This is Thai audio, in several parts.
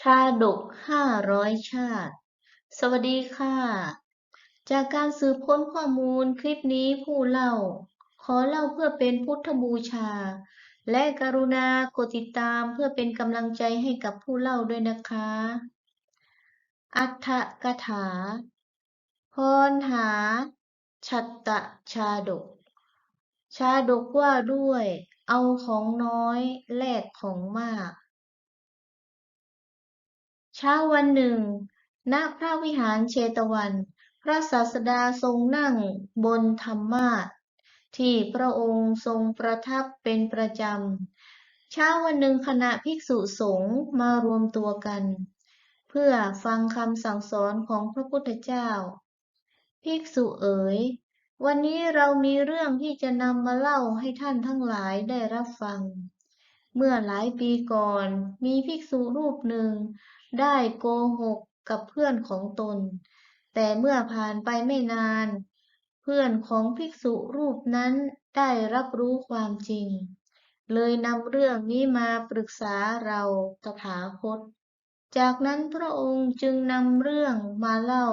ชาดกห้าร้อยชาติ สวัสดีค่ะ จากการสืบค้นข้อมูลคลิปนี้ผู้เล่า ขอเล่าเพื่อเป็นพุทธบูชา และกรุณากดติดตามเพื่อเป็นกำลังใจให้กับผู้เล่าด้วยนะคะ อัฏฐกถา พรหา ชัตตชาดก ชาดกว่าด้วย เอาของน้อยแลกของมาก เช้าวันหนึ่ง ณ พระวิหารเชตวัน พระศาสดาทรงนั่งบนธรรมาสที่พระองค์ทรงประทับเป็นประจำ เช้าวันหนึ่งคณะภิกษุสงฆ์มารวมตัวกัน เพื่อฟังคำสั่งสอนของพระพุทธเจ้า ภิกษุเอ๋ย วันนี้เรามีเรื่องที่จะนำมาเล่าให้ท่านทั้งหลายได้รับฟัง เมื่อหลายปีก่อนมีภิกษุรูปหนึ่ง ได้โกหกกับเพื่อนของตน แต่เมื่อผ่านไปไม่นาน เพื่อนของภิกษุรูปนั้นได้รับรู้ความจริง เลยนำเรื่องนี้มาปรึกษาเราตถาคต จากนั้นพระองค์จึงนำเรื่องมาเล่า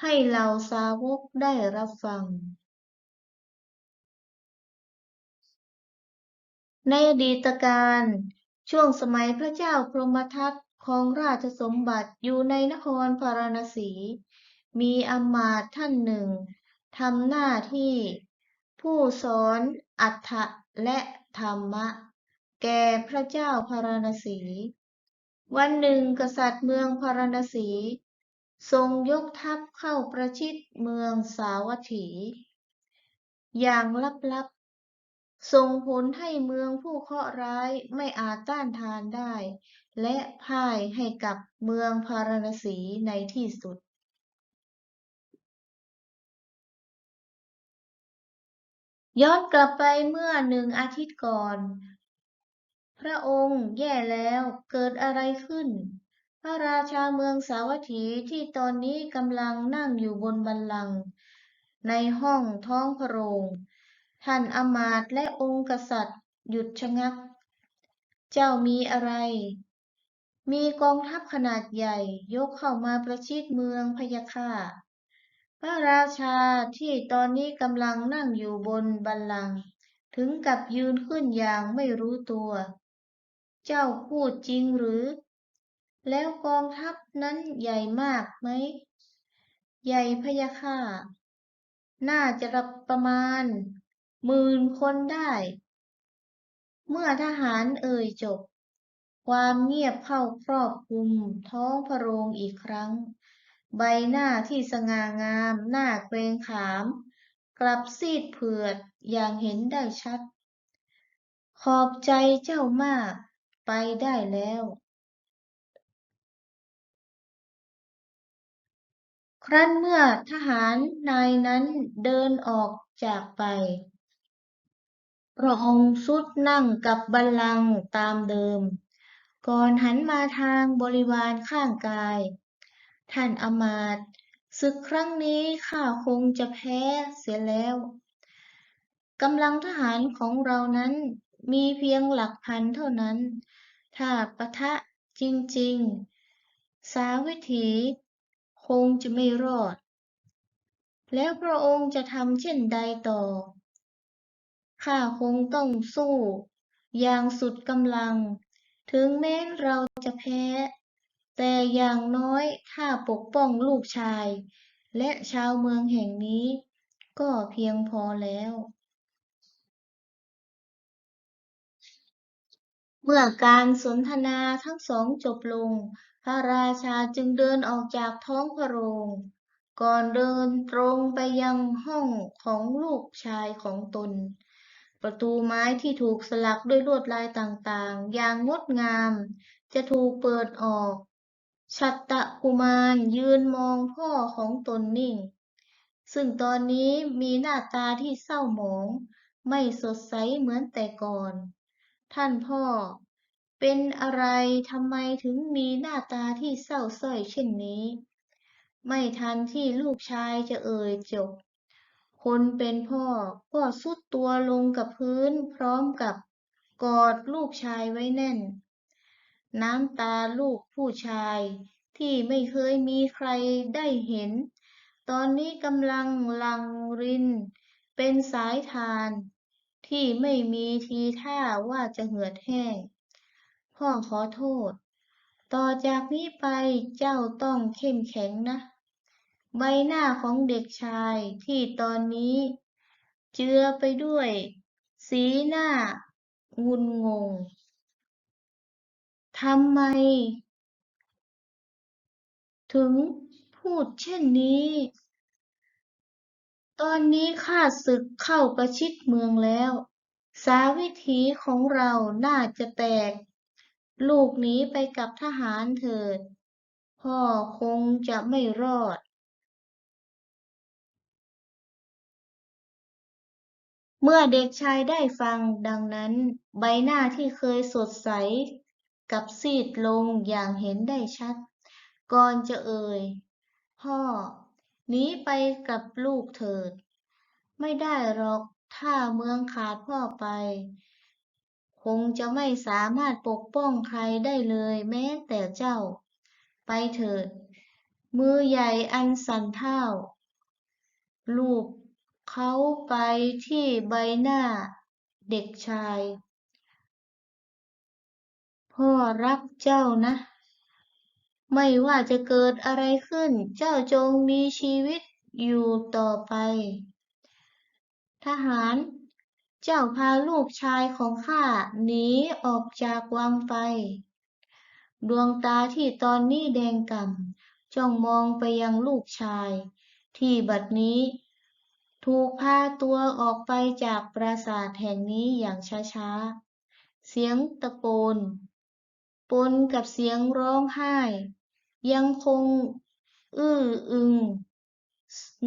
ให้เหล่าสาวกได้รับฟังในอดีตการ ช่วงสมัยพระเจ้าพรหมทัต ครองราชสมบัติอยู่ในนครพาราณสี มีอำมาตย์ท่านหนึ่งทำหน้าที่ผู้สอนอัฏฐะและธรรมะ แก่พระเจ้าพาราณสี วันหนึ่งกษัตริย์เมืองพาราณสี ทรงยกทัพเข้าประชิดเมืองสาวัตถี อย่างลับๆส่งผลให้เมืองผู้เคราะห์ร้ายไม่อาจต้านทานได้ และพ่ายให้กับเมืองพาราณสีในที่สุดย้อนกลับไปเมื่อหนึ่งอาทิตย์ก่อน พระองค์แย่แล้วเกิดอะไรขึ้น พระราชาเมืองสาวัตถีที่ตอนนี้กำลังนั่งอยู่บนบัลลังก์ในห้องท้องพระโรงท่านอมาตและองค์กษัตริย์หยุดชะงัก เจ้ามีอะไร มีกองทัพขนาดใหญ่ยกเข้ามาประชิดเมืองพยะค่ะพระราชาที่ตอนนี้กำลังนั่งอยู่บนบัลลังก์ถึงกับยืนขึ้นอย่างไม่รู้ตัว เจ้าพูดจริงหรือ แล้วกองทัพนั้นใหญ่มากไหม ใหญ่พยะค่ะน่าจะประมาณหมื่นคนได้ เมื่อทหารเอ่ยจบ ความเงียบเข้าครอบคลุม ท้องพระโรงอีกครั้ง ใบหน้าที่สง่างาม หน่าเกรงขาม กลับซีดเผือดอย่างเห็นได้ชัด ขอบใจเจ้ามาก ไปได้แล้ว ครั้นเมื่อทหารนายนั้นเดินออกจากไปพระองค์ทรุดนั่งกับบัลลังก์ตามเดิม ก่อนหันมาทางบริวารข้างกาย ท่านอมาตศึกครั้งนี้ข้าคงจะแพ้เสียแล้วกำลังทหารของเรานั้นมีเพียงหลักพันเท่านั้น ถ้าปะทะจริง ๆ สาวิถีคงจะไม่รอด แล้วพระองค์จะทำเช่นใดต่อ ข้าคงต้องสู้ อย่างสุดกำลัง ถึงแม้เราจะแพ้ แต่อย่างน้อยข้าปกป้องลูกชาย และชาวเมืองแห่งนี้ ก็เพียงพอแล้ว เมื่อการสนทนาทั้งสองจบลง พระราชาจึงเดินออกจากท้องพระโรง ก่อนเดินตรงไปยังห้องของลูกชายของตน ประตูไม้ที่ถูกสลักด้วยลวดลายต่างๆ อย่างงดงาม จะถูกเปิดออก ชัตตะกุมารยืนมองพ่อของตนนิ่ง ซึ่งตอนนี้มีหน้าตาที่เศร้าหมอง ไม่สดใสเหมือนแต่ก่อน ท่านพ่อ เป็นอะไรทำไมถึงมีหน้าตาที่เศร้าสร้อยเช่นนี้ ไม่ทันที่ลูกชายจะเอ่ยจบ คนเป็นพ่อก็สุดตัวลงกับพื้นพร้อมกับกอดลูกชายไว้แน่น น้ำตาลูกผู้ชายที่ไม่เคยมีใครได้เห็น ตอนนี้กำลังลังริน เป็นสายทาน ที่ไม่มีทีท่าว่าจะเหือดแห้ง พ่อขอโทษ ต่อจากนี้ไปเจ้าต้องเข้มแข็งนะ ใบหน้าของเด็กชายที่ตอนนี้ เจือไปด้วย สีหน้างุนงงทำไม ถึงพูดเช่นนี้ ตอนนี้ข้าศึกเข้าประชิดเมืองแล้ว สาวิถีของเราน่าจะแตก ลูกหนีไปกับทหารเถิด พ่อคงจะไม่รอด เมื่อเด็กชายได้ฟังดังนั้น ใบหน้าที่เคยสดใสกับซีดลงอย่างเห็นได้ชัด ก่อนจะเอ่ย พ่อหนีไปกับลูกเถิด ไม่ได้หรอกถ้าเมืองขาดพ่อไป คงจะไม่สามารถปกป้องใครได้เลยแม้แต่เจ้า ไปเถิด มือใหญ่อันสั่นเท่า ลูบ เขาไปที่ใบหน้าเด็กชาย พ่อรักเจ้านะ ไม่ว่าจะเกิดอะไรขึ้น เจ้าจงมีชีวิตอยู่ต่อไป ทหาร เจ้าพาลูกชายของข้าหนีออกจากวังไป ดวงตาที่ตอนนี้แดงก่ำจ้องมองไปยังลูกชาย ที่บัดนี้ ถูกพาตัวออกไปจากปราสาทแห่งนี้อย่างช้าๆ เสียงตะโกน ปนกับเสียงร้องไห้ ยังคงอื้ออึง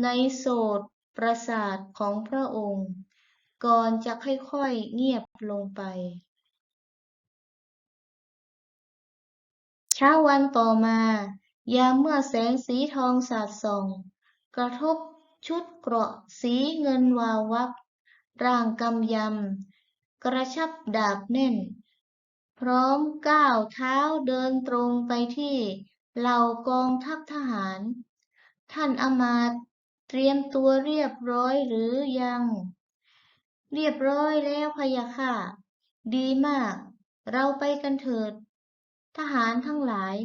ในโสตประสาทของพระองค์ ก่อนจะค่อยๆเงียบลงไป เช้าวันต่อมา ยามเมื่อแสงสีทองสาดส่อง กระทบ ชุดเกราะสีเงินวาววับ ร่างกำยำ กระชับดาบแน่น พร้อมก้าวเท้าเดินตรงไปที่เหล่ากองทัพทหาร ท่านอมาตเตรียมตัวเรียบร้อยหรือยัง เรียบร้อยแล้วพะยะค่ะ ดีมาก เราไปกันเถิด ทหารทั้งหลาย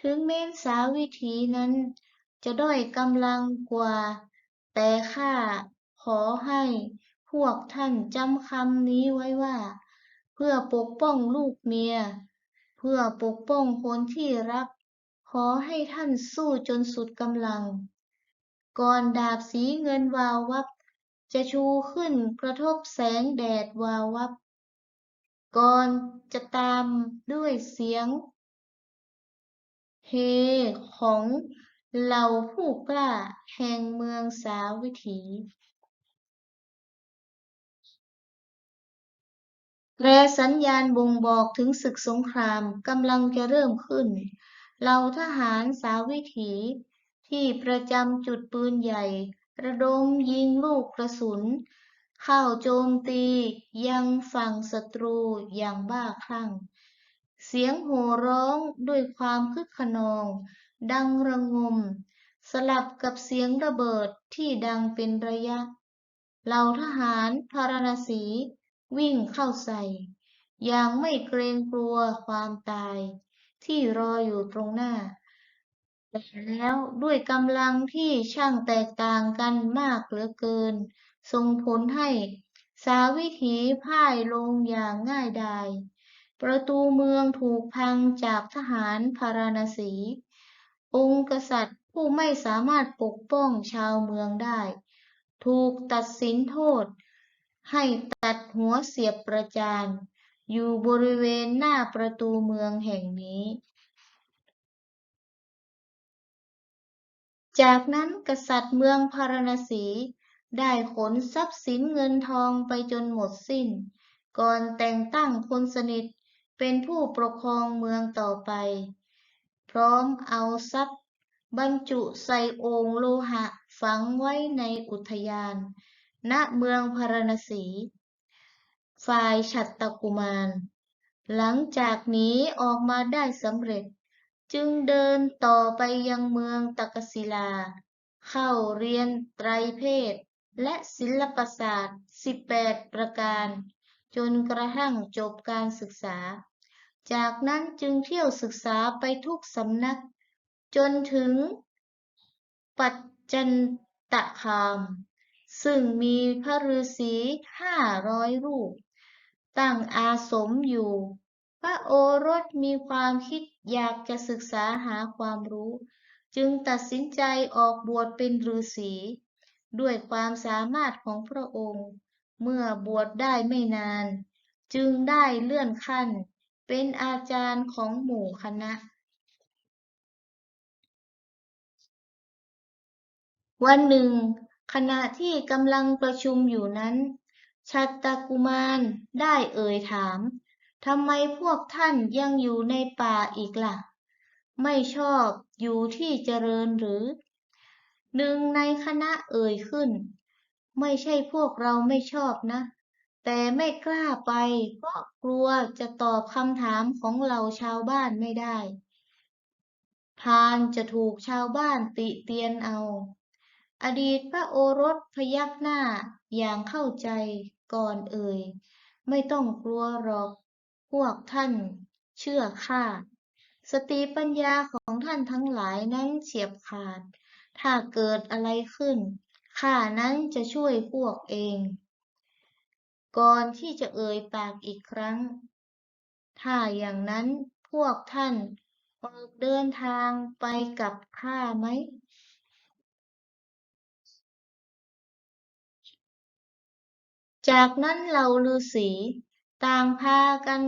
ถึงแม้นสาวิถีนั้นจะด้อยกำลังกว่า แต่ข้าขอให้พวกท่านจำคำนี้ไว้ว่า เพื่อปกป้องลูกเมีย เพื่อปกป้องคนที่รัก ขอให้ท่านสู้จนสุดกำลัง ก่อนดาบสีเงินวาววับ จะชูขึ้นกระทบแสงแดดวาววับ ก่อนจะตามด้วยเสียง เฮของ เหล่าผู้กล้าแห่งเมืองสาวิถีแตรสัญญาณบ่งบอกถึงศึกสงครามกำลังจะเริ่มขึ้น เหล่าทหารสาวิถีที่ประจำจุดปืนใหญ่ ระดมยิงลูกกระสุน เข้าโจมตียังฝั่งศัตรูอย่างบ้าคลั่ง เสียงโห่ร้องด้วยความคึกขนอง ดังระงม สลับกับเสียงระเบิดที่ดังเป็นระยะ เหล่าทหารพาราณสี วิ่งเข้าใส่ อย่างไม่เกรงกลัวความตาย ที่รออยู่ตรงหน้าแต่แล้วด้วยกำลังที่ช่างแตกต่างกันมากเหลือเกิน ส่งผลให้สาวิถีพ่ายลงอย่างง่ายดาย ประตูเมืองถูกพังจากทหารพาราณสี องค์กษัตริย์ผู้ไม่สามารถปกป้องชาวเมืองได้ ถูกตัดสินโทษ ให้ตัดหัวเสียบประจาน อยู่บริเวณหน้าประตูเมืองแห่งนี้ จากนั้นกษัตริย์เมืองพาราณสี ได้ขนทรัพย์สินเงินทองไปจนหมดสิ้น ก่อนแต่งตั้งคนสนิทเป็นผู้ปกครองเมืองต่อไป พร้อมเอาทรัพย์บรรจุใส่โอ่งโลหะฝังไว้ในอุทยาน ณ เมืองพาราณสี ฝ่ายฉัตรกุมาร หลังจากหนีออกมาได้สำเร็จ จึงเดินต่อไปยังเมืองตักศิลา เข้าเรียนไตรเพศ และศิลปศาสตร์ 18 ประการ จนกระทั่งจบการศึกษา จากนั้นจึงเที่ยวศึกษาไปทุกสำนัก จนถึงปัจจันตคาม ซึ่งมีพระฤาษีห้าร้อยรูป ตั้งอาสมอยู่ พระโอรสมีความคิดอยากจะศึกษาหาความรู้ จึงตัดสินใจออกบวชเป็นฤาษีด้วยความสามารถของพระองค์ เมื่อบวชได้ไม่นาน จึงได้เลื่อนขั้น เป็นอาจารย์ของหมู่คณะ วันหนึ่ง ขณะที่กำลังประชุมอยู่นั้น ชัตตกุมารได้เอ่ยถามทำไมพวกท่านยังอยู่ในป่าอีกล่ะ ไม่ชอบอยู่ที่เจริญหรือ หนึ่งในคณะเอ่ยขึ้น ไม่ใช่พวกเราไม่ชอบนะ แต่ไม่กล้าไปเพราะกลัวจะตอบคำถามของเราชาวบ้านไม่ได้ พรานจะถูกชาวบ้านติเตียนเอา อดีตพระโอรสพยักหน้าอย่างเข้าใจก่อนเอ่ย ไม่ต้องกลัวหรอก พวกท่านเชื่อข้า สติปัญญาของท่านทั้งหลายนั้นเฉียบขาด ถ้าเกิดอะไรขึ้นข้านั้นจะช่วยพวกเอง ก่อนที่จะเอ่ยปากอีกครั้ง ถ้าอย่างนั้นพวกท่านออกเดินทางไปกับข้าไหม จากนั้นเหล่าฤาษีต่างพากัน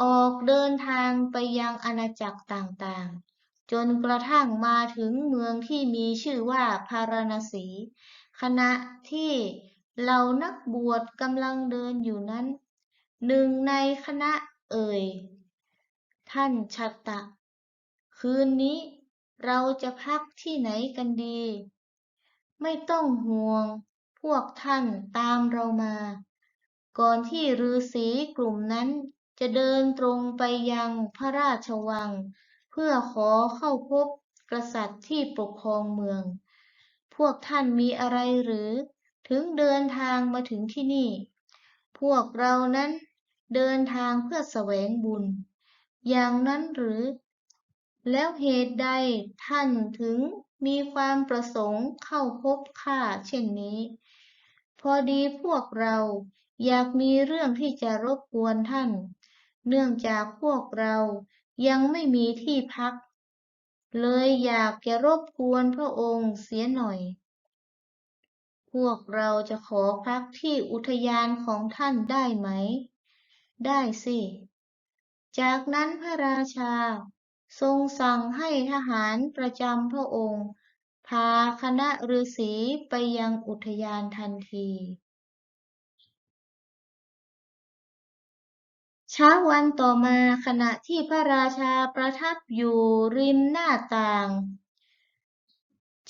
ออกเดินทางไปยังอาณาจักรต่างๆ จนกระทั่งมาถึงเมืองที่มีชื่อว่าพาราณสี ขณะที่ เหล่านักบวชกำลังเดินอยู่นั้น หนึ่งในคณะเอ่ย ท่านชัตตะ คืนนี้เราจะพักที่ไหนกันดี ไม่ต้องห่วง พวกท่านตามเรามา ก่อนที่ฤาษีกลุ่มนั้นจะเดินตรงไปยังพระราชวัง เพื่อขอเข้าพบกษัตริย์ที่ปกครองเมือง พวกท่านมีอะไรหรือ ถึงเดินทางมาถึงที่นี่ พวกเรานั้นเดินทางเพื่อแสวงบุญ อย่างนั้นหรือ แล้วเหตุใดท่านถึงมีความประสงค์เข้าพบข้าเช่นนี้ พอดีพวกเราอยากมีเรื่องที่จะรบกวนท่าน เนื่องจากพวกเรายังไม่มีที่พัก เลยอยากจะรบกวนพระองค์เสียหน่อย วกเราจะขอพักที่อุทยานของท่านได้ไหม ได้สิ จากนั้นพระราชา ทรงสั่งให้ทหารประจำพระองค์ พาคณะฤาษีไปยังอุทยานทันที เช้าวันต่อมาขณะที่พระราชาประทับอยู่ริมหน้าต่าง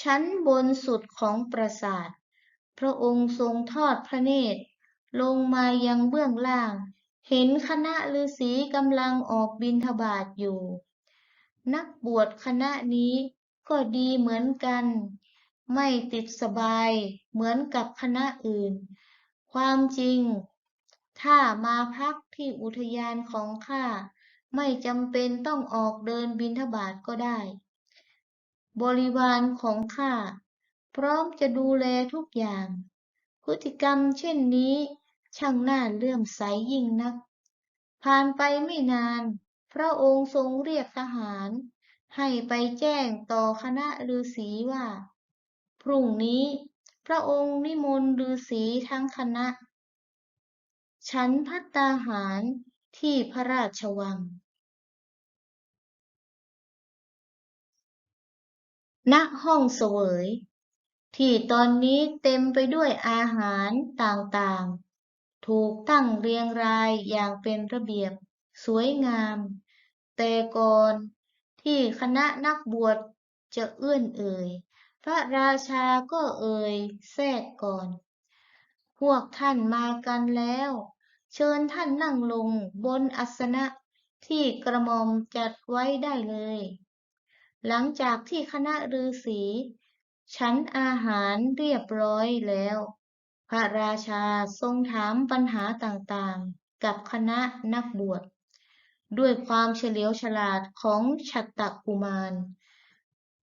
ชั้นบนสุดของปราสาท พระองค์ทรงทอดพระเนตร ลงมายังเบื้องล่าง เห็นคณะฤาษีกำลังออกบิณฑบาตอยู่ นักบวชคณะนี้ก็ดีเหมือนกัน ไม่ติดสบายเหมือนกับคณะอื่น ความจริง ถ้ามาพักที่อุทยานของข้าไม่จำเป็นต้องออกเดินบิณฑบาตก็ได้ บริวารของข้า พร้อมจะดูแลทุกอย่าง พฤติกรรมเช่นนี้ ช่างน่าเลื่อมใสยิ่งนัก ผ่านไปไม่นาน พระองค์ทรงเรียกทหาร ให้ไปแจ้งต่อคณะฤาษีว่า พรุ่งนี้พระองค์นิมนต์ฤาษีทั้งคณะ ฉันภัตตาหารที่พระราชวัง ณ ห้องเสวย ที่ตอนนี้เต็มไปด้วยอาหารต่างๆ ถูกตั้งเรียงรายอย่างเป็นระเบียบ สวยงาม แต่ก่อนที่คณะนักบวชจะเอื้อนเอ่ย พระราชาก็เอ่ยแทรกก่อน พวกท่านมากันแล้วฉชิญท่านนั่งลงบนอาสนะที่กระหม่อมจัดไว้ได้เลย หลังจากที่คณะฤาษี ฉันอาหารเรียบร้อยแล้ว พระราชาทรงถามปัญหาต่างๆ กับคณะนักบวช ด้วยความเฉลียวฉลาดของชัตตกุมาร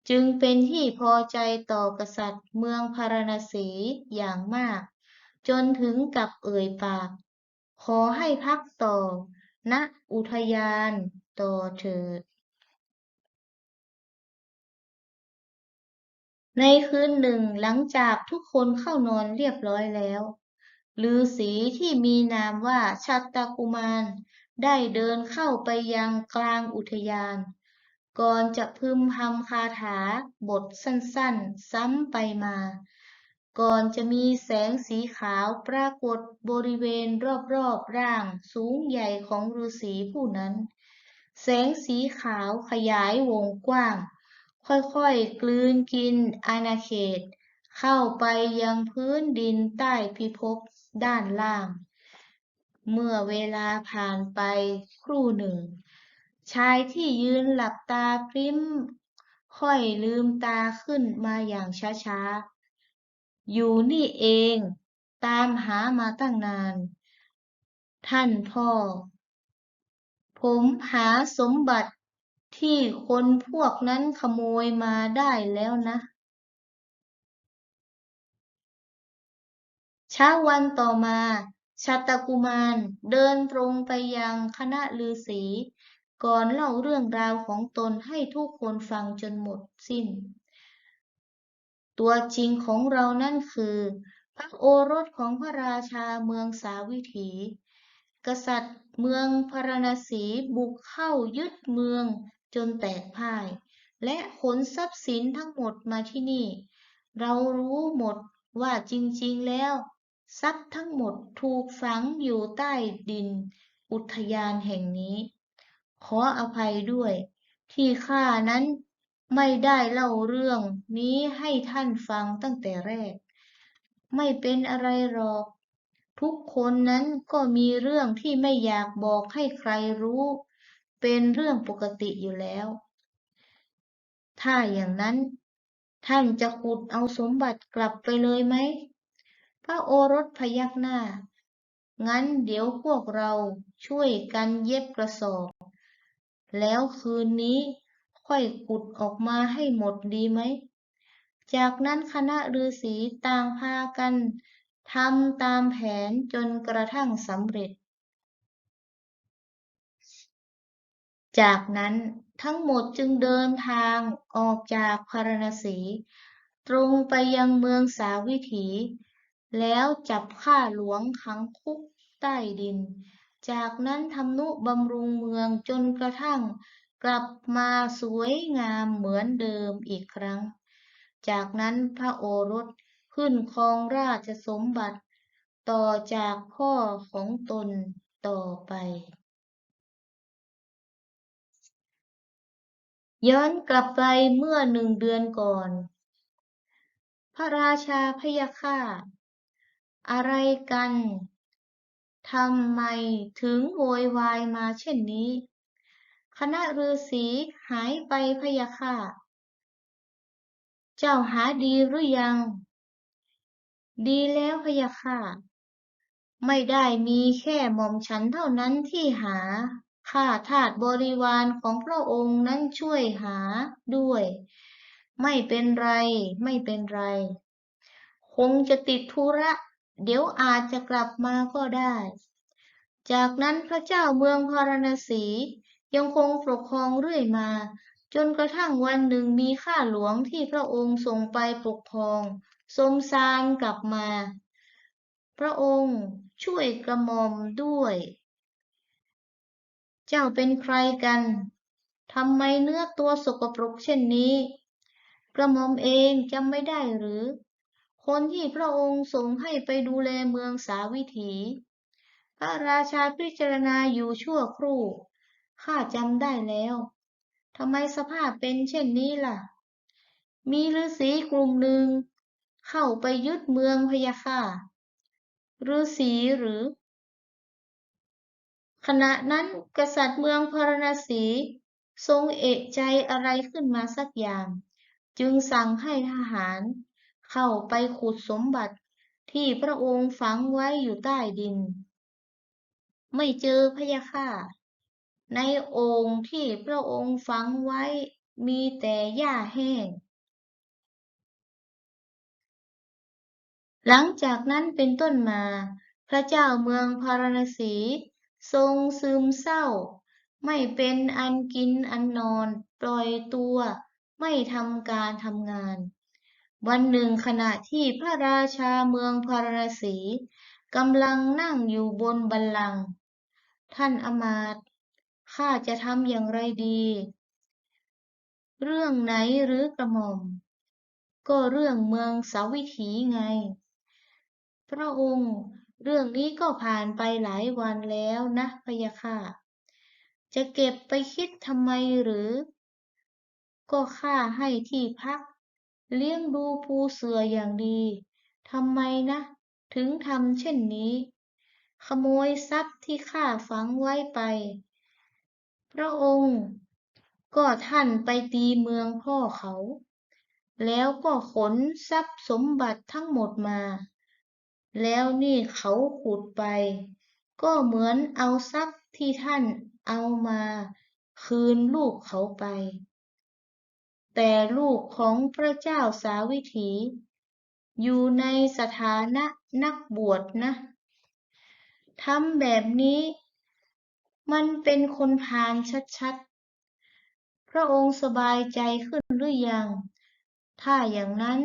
จึงเป็นที่พอใจต่อกษัตริย์เมืองพาราณสีอย่างมาก จนถึงกับเอ่ยปาก ขอให้พักต่อณอุทยานต่อเถิด ในคืนหนึ่งหลังจากทุกคนเข้านอนเรียบร้อยแล้วฤาษีที่มีนามว่าชัตตกุมาร ได้เดินเข้าไปยังกลางอุทยาน ก่อนจะพึมพำคาถาบทสั้นๆ ซ้ำไปมา ก่อนจะมีแสงสีขาวปรากฏบริเวณรอบๆร่างสูงใหญ่ของฤาษีผู้นั้น แสงสีขาวขยายวงกว้าง ค่อยๆ กลืนกินอาณาเขต เข้าไปยังพื้นดินใต้พิภพด้านล่าง เมื่อเวลาผ่านไปครู่หนึ่ง ชายที่ยืนหลับตาพริ้ม ค่อยลืมตาขึ้นมาอย่างช้าๆ อยู่นี่เอง ตามหามาตั้งนาน ท่านพ่อ ผมหาสมบัติ ที่คนพวกนั้นขโมยมาได้แล้วนะเช้าวันต่อมาชัตกุมารเดินตรงไปยังคณะฤาษีก่อนเล่าเรื่องราวของตนให้ทุกคนฟังจนหมดสิ้น ตัวจริงของเรานั่นคือ พระโอรสของพระราชาเมืองสาวิถี กษัตริย์เมืองพาราณสีบุกเข้ายึดเมือง จนแตกพ่าย และขนทรัพย์สินทั้งหมดมาที่นี่ เรารู้หมดว่าจริงๆแล้ว ทรัพย์ทั้งหมดถูกฝังอยู่ใต้ดิน อุทยานแห่งนี้ ขออภัยด้วย ที่ข้านั้นไม่ได้เล่าเรื่องนี้ให้ท่านฟังตั้งแต่แรก ไม่เป็นอะไรหรอก ทุกคนนั้นก็มีเรื่องที่ไม่อยากบอกให้ใครรู้ เป็นเรื่องปกติอยู่แล้ว ถ้าอย่างนั้นท่านจะขุดเอาสมบัติกลับไปเลยไหม พระโอรสพยักหน้า งั้นเดี๋ยวพวกเราช่วยกันเย็บกระสอบ แล้วคืนนี้ค่อยขุดออกมาให้หมดดีไหม จากนั้นคณะฤาษีต่างพากันทำตามแผนจนกระทั่งสำเร็จ จากนั้นทั้งหมดจึงเดินทางออกจากพารณสี ตรงไปยังเมืองสาวิถี แล้วจับข้าหลวงขังคุกใต้ดิน จากนั้นทำนุบำรุงเมืองจนกระทั่งกลับมาสวยงามเหมือนเดิมอีกครั้ง จากนั้นพระโอรสขึ้นครองราชสมบัติ ต่อจากพ่อของตนต่อไป ย้อนกลับไปเมื่อหนึ่งเดือนก่อน พระราชาพยะค่ะอะไรกันทำไมถึงโวยวายมาเช่นนี้ คณะฤาษีหายไปพยะค่ะเจ้าหาดีหรือยัง ดีแล้วพยะค่ะไม่ได้มีแค่หม่อมฉันเท่านั้นที่หา ข้าทาสบริวารของพระองค์นั้นช่วยหาด้วย ไม่เป็นไร ไม่เป็นไร คงจะติดธุระ เดี๋ยวอาจจะกลับมาก็ได้ จากนั้นพระเจ้าเมืองพาราณสียังคงปกครองเรื่อยมา จนกระทั่งวันหนึ่งมีข้าหลวงที่พระองค์ส่งไปปกครองสมสารกลับมา พระองค์ช่วยกระหม่อมด้วย เจ้าเป็นใครกันทำไมเนื้อตัวสกปรกเช่นนี้ กระหม่อมเองจำไม่ได้หรือ คนที่พระองค์ส่งให้ไปดูแลเมืองสาวิถี พระราชาพิจารณาอยู่ชั่วครู่ ข้าจำได้แล้วทำไมสภาพเป็นเช่นนี้ล่ะ มีฤาษีกลุ่มหนึ่ง เข้าไปยึดเมืองพยะค่ะฤาษีหรือ ขณะนั้นกษัตริย์เมืองพาราณสีทรงเอะใจอะไรขึ้นมาสักอย่าง จึงสั่งให้ทหารเข้าไปขุดสมบัติที่พระองค์ฝังไว้อยู่ใต้ดิน ไม่เจอพะยะค่ะในโอ่งที่พระองค์ฝังไว้มีแต่หญ้าแห้ง หลังจากนั้นเป็นต้นมา พระเจ้าเมืองพาราณสี ทรงซึมเศร้า ไม่เป็นอันกินอันนอน ปล่อยตัว ไม่ทำการทำงาน วันหนึ่งขณะที่พระราชาเมืองพาราสีกำลังนั่งอยู่บนบัลลังก์ท่านอมาตข้าจะทำอย่างไรดี เรื่องไหนหรือกระหม่อม ก็เรื่องเมืองสาวิถีไง พระองค์ เรื่องนี้ก็ผ่านไปหลายวันแล้วนะพยะค่ะ จะเก็บไปคิดทำไมหรือ ก็ข้าให้ที่พัก เลี้ยงดูปูเสืออย่างดีทำไมนะ ถึงทำเช่นนี้ ขโมยทรัพย์ที่ข้าฝังไว้ไป พระองค์ ก็ท่านไปตีเมืองพ่อเขา แล้วก็ขนทรัพย์สมบัติทั้งหมดมา แล้วนี่เขาขุดไป ก็เหมือนเอาทรัพย์ที่ท่านเอามา คืนลูกเขาไป แต่ลูกของพระเจ้าสาวิถี อยู่ในสถานะนักบวชนะทำแบบนี้ มันเป็นคนพาลชัดๆ พระองค์สบายใจขึ้นหรือยัง ถ้าอย่างนั้น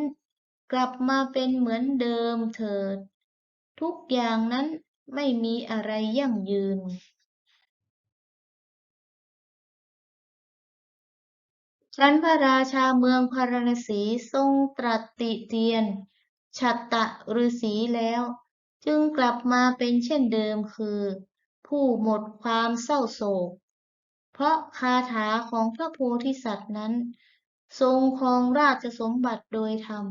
กลับมาเป็นเหมือนเดิมเถิด ทุกอย่างนั้นไม่มีอะไรยั่งยืน ครั้นพระราชาเมืองพาราณสีทรงตรัสติเตียน ฉัตตะฤาษีแล้ว จึงกลับมาเป็นเช่นเดิมคือ ผู้หมดความเศร้าโศก เพราะคาถาของพระโพธิสัตว์นั้น ทรงครองราชสมบัติโดยธรรม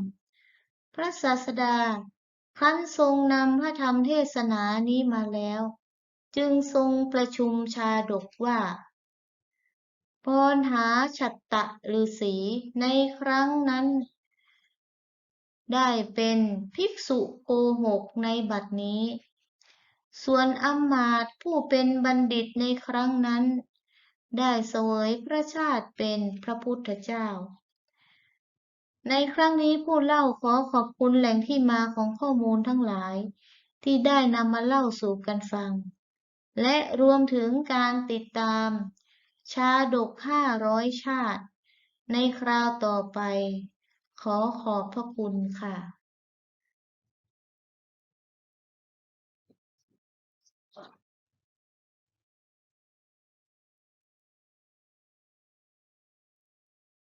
พระศาสดา ครั้นทรงนำพระธรรมเทศนานี้มาแล้ว จึงทรงประชุมชาดกว่าพรหาฉัตตฤาษีในครั้งนั้น ได้เป็นภิกษุโกหกในบัดนี้ ส่วนอมาตผู้เป็นบัณฑิตในครั้งนั้น ได้เสวยพระชาติเป็นพระพุทธเจ้า ในครั้งนี้ผู้เล่าขอขอบคุณแหล่งที่มาของข้อมูลทั้งหลาย ที่ได้นำมาเล่าสู่กันฟัง และรวมถึงการติดตาม ชาดกห้าร้อยชาติ ในคราวต่อไป ขอขอบพระคุณค่ะ